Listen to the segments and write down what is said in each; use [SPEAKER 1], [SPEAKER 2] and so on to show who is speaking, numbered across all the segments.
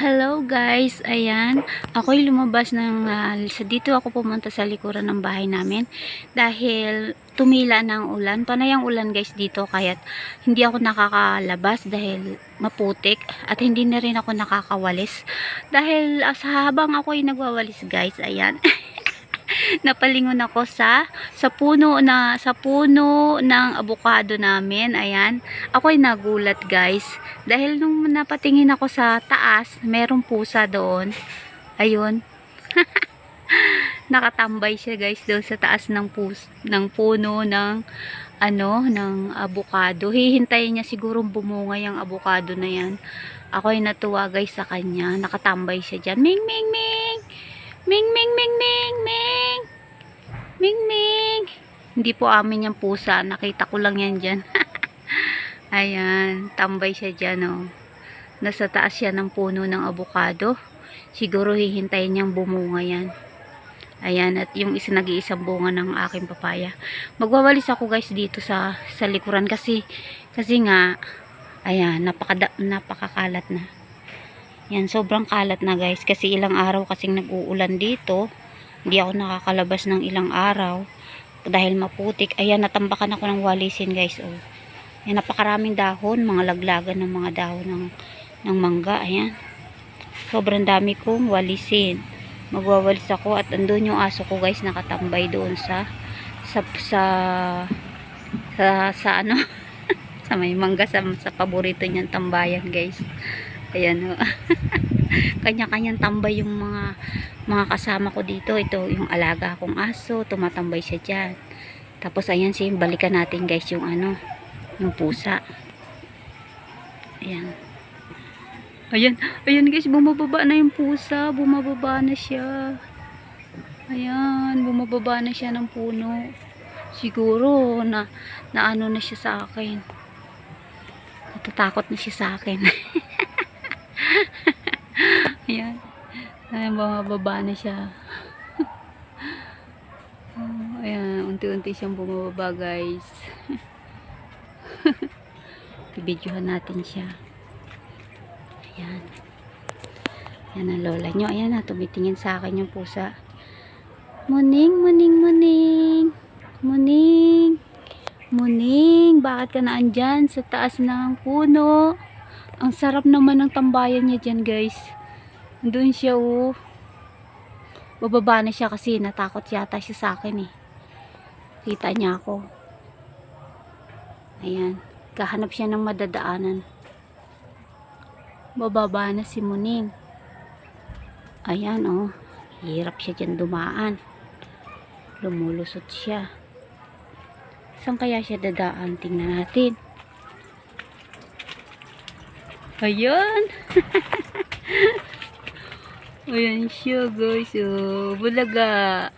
[SPEAKER 1] Hello guys, ayan. Ako'y lumabas ng, ah, sa dito ako pumunta sa likuran ng bahay namin dahil tumila ng ulan. Panay ang ulan guys dito kaya hindi ako nakakalabas dahil maputik at hindi na rin ako nakakawalis. Dahil ah, sa habang ako'y nagwawalis guys, ayan. napalingon ako sa sa puno na sa puno ng abukado namin. Ayan. Ako ay nagulat, guys. Dahil nung napatingin ako sa taas, merong pusa doon. Ayun. Nakatambay siya, guys, doon sa taas ng pus ng puno ng ano, ng abukado. Hihintayin niya siguro bumunga yung abukado na 'yan. Ako ay natuwa, guys, sa kanya. Nakatambay siya diyan. Ming ming ming. Ming, ming, ming, ming, ming. Ming, ming. Hindi po amin yung pusa. Nakita ko lang yan dyan. Ayan. Tambay siya dyan, oh. Nasa taas siya ng puno ng avocado. Siguro hihintayin niyang bumunga yan. Ayan. At yung isa nag-iisang bunga ng aking papaya. Magwawalis ako, guys, dito sa, sa likuran. Kasi, kasi nga, ayan, napaka, napakakalat na. Yan, sobrang kalat na guys. Kasi ilang araw kasing nag-uulan dito. Hindi ako nakakalabas ng ilang araw. Dahil maputik. Ayan, natambakan ako ng walisin guys. Oh. Yan, napakaraming dahon. Mga laglagan ng mga dahon ng, ng mangga. Ayan. Sobrang dami kong walisin. Magwawalis ako at andun yung aso ko guys nakatambay doon sa sa sa sa, sa ano sa may mangga sa, sa paborito niyang tambayan guys. Ayan o. Kanya-kanyang tambay yung mga mga kasama ko dito. Ito yung alaga kong aso. Tumatambay siya dyan. Tapos ayan siya. Balikan natin guys yung ano. Yung pusa. Ayan. Ayan. Ayan guys. Bumababa na yung pusa. Bumababa na siya. Ayan. Bumababa na siya ng puno. Siguro na, na ano na siya sa akin. Natatakot na siya sa akin. Ayan. Ayan, bumababa na siya. Oh, ayan, unti-unti siyang bumababa, guys. Ibidyohan natin siya. Ayan. Ayan ang lola nyo. Ayan na, tumitingin sa akin yung pusa. Muning, muning, muning. Muning. Muning, bakit ka na andyan sa taas ng puno? Ang sarap naman ng tambayan niya dyan guys. Doon siya oh. Bababa na siya kasi natakot yata siya sa akin eh. Kita niya ako. Ayan. Kahanap siya ng madadaanan. Bababa na si Muning. Ayan oh. Hirap siya dyan dumaan. Lumulusot siya. Saan kaya siya dadaan? Tingnan natin. Ayan. Ayan siya guys. Oh, bulaga.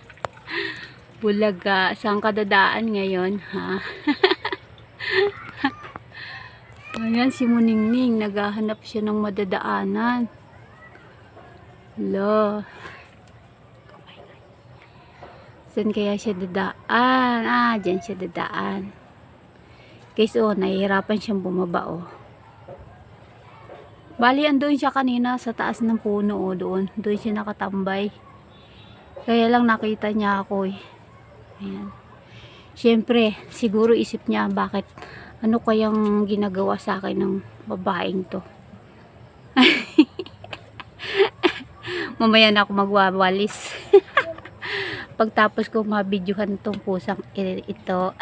[SPEAKER 1] bulaga. Saan ka dadaan ngayon? Ha? Ayan si Muningning. Naghahanap siya ng madadaanan. Lo. Saan kaya siya dadaan? Ah, dyan siya dadaan. Guys, oh, nahihirapan siyang bumaba, oh. Bali, andun siya kanina sa taas ng puno, oh, doon. Doon siya nakatambay. Kaya lang nakita niya ako, eh. Ayan. Siyempre, siguro isip niya, bakit, ano kayang ginagawa sa akin ng babaeng to? Mamaya na ako magwawalis. Pagtapos ko mabidyohan tong pusang ito.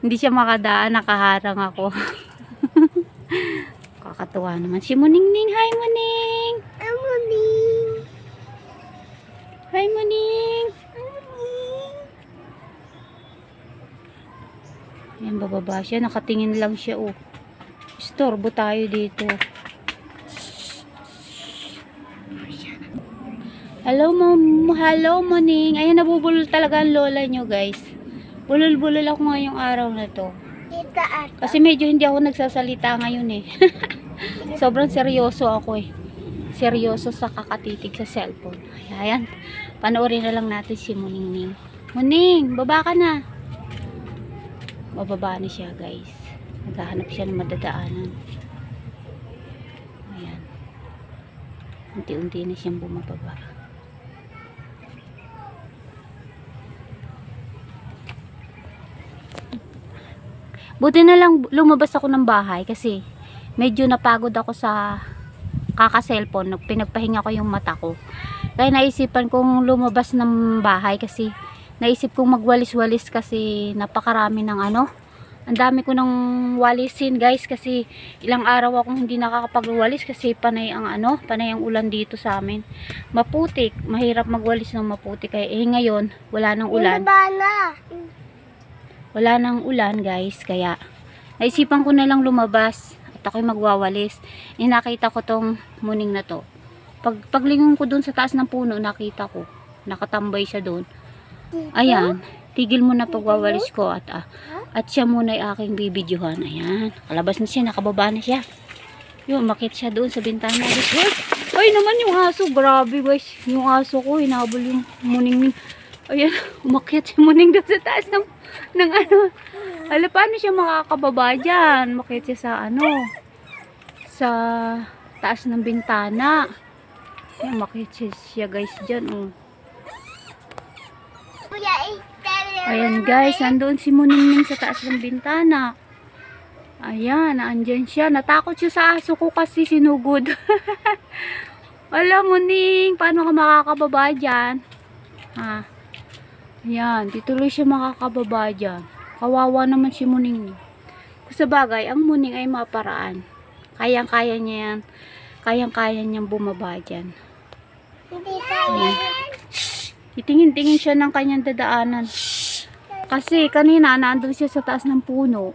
[SPEAKER 1] Hindi siya makadaan, nakaharang ako. Kakatuwa naman. Si Muningning, hi Muning!
[SPEAKER 2] Hi, Muning.
[SPEAKER 1] Hi Muning! Ayan, bababa siya. Nakatingin lang siya, oh. Istorbo tayo dito. Hello, mom. Hello, Muning. Ayan, nabubulol talaga ang lola nyo, guys. Bulol-bulol ako ngayong araw na to. Kasi medyo hindi ako nagsasalita ngayon eh. sobrang seryoso ako eh. Seryoso sa kakatitig sa cellphone. Ayan, panoorin na lang natin si Muningning Muning, baba ka na. Bababa na siya guys. Naghahanap siya ng madadaanan. Ayan. Unti-unti na siyang bumababa. Buti na lang lumabas ako ng bahay kasi medyo napagod ako sa kaka-cellphone. Nag- Pinagpahinga ko yung mata ko. Kaya naisipan kong lumabas ng bahay kasi naisip kong magwalis-walis kasi napakarami ng ano. Ang dami ko ng walisin guys kasi ilang araw akong hindi nakakapagwalis kasi panay ang ano, panay ang ulan dito sa amin. Maputik, mahirap magwalis ng maputik. Kaya eh ngayon, wala nang ulan wala nang ulan guys kaya naisipan ko na lang lumabas at ako'y magwawalis? Eh nakita ko tong muning na to. Pag paglingon ko dun sa taas ng puno nakita ko. Nakatambay siya doon ayan. Tigil mo na pagwawalis ko at ah, at siya muna ay aking bibidyohan. Ayan. Kalabas na siya nakababa na siya. Yun makit siya doon sa bintana. Guys Uy! ay naman yung aso. Grabe guys. Yung aso ko hinabol yung muning ayan umakyat si muning doon sa taas ng ng ano ala paano siya makakababa dyan makit siya sa ano sa taas ng bintana ayan makit siya, guys dyan oh. Ayan guys, nandoon si Muningning sa taas ng bintana. Ayan, naandyan siya. Natakot siya sa aso ko kasi sinugod. Wala Muning, paano ka makakababa dyan? Ha? Ayan, tituloy siya makakababa dyan. Kawawa naman si Muning. Sa bagay, ang Muning ay maparaan. Kayang-kaya niya yan. Kayang-kaya niyang bumaba dyan.
[SPEAKER 2] Hindi.
[SPEAKER 1] Ayan. Itingin-tingin siya ng kanyang dadaanan. Kasi kanina nandun siya sa taas ng puno.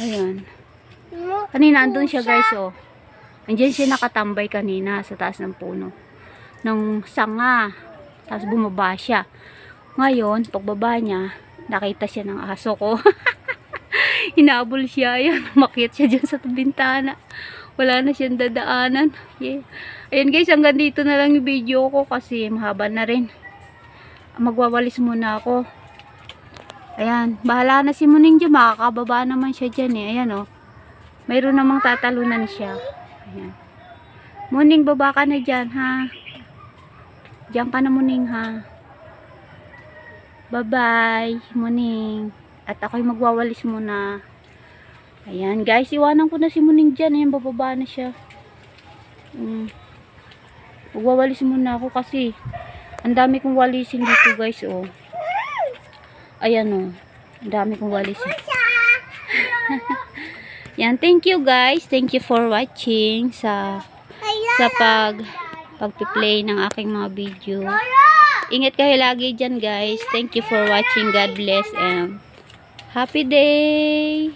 [SPEAKER 1] Ayan. Kanina andun siya guys oh. Andiyan siya nakatambay kanina sa taas ng puno. Ng sanga. Tapos bumaba siya. Ngayon, pagbaba niya, nakita siya ng aso ko. Hinabol siya. Ayan, umakyat siya dyan sa bintana. Wala na siyang dadaanan. Yeah. Ayan guys, hanggang dito na lang yung video ko kasi mahaba na rin. Magwawalis muna ako. Ayan, bahala na si Muning dyan. Makakababa naman siya dyan eh. Ayan oh. Mayroon namang tatalunan siya. Ayan. Muning, baba ka na dyan, ha? Diyan ka na, Muning, ha? Bye-bye, Muning. At ako'y magwawalis muna. Ayan, guys. Iwanan ko na si Muning dyan. Ayan, bababa na siya. Mm. Magwawalis muna ako kasi ang dami kong walisin dito, guys, oh. Ayan, oh. Ang dami kong walisin. Yan, thank you guys. Thank you for watching sa sa pag pagpi-play ng aking mga video. Ingat kayo lagi dyan guys. Thank you for watching. God bless and happy day.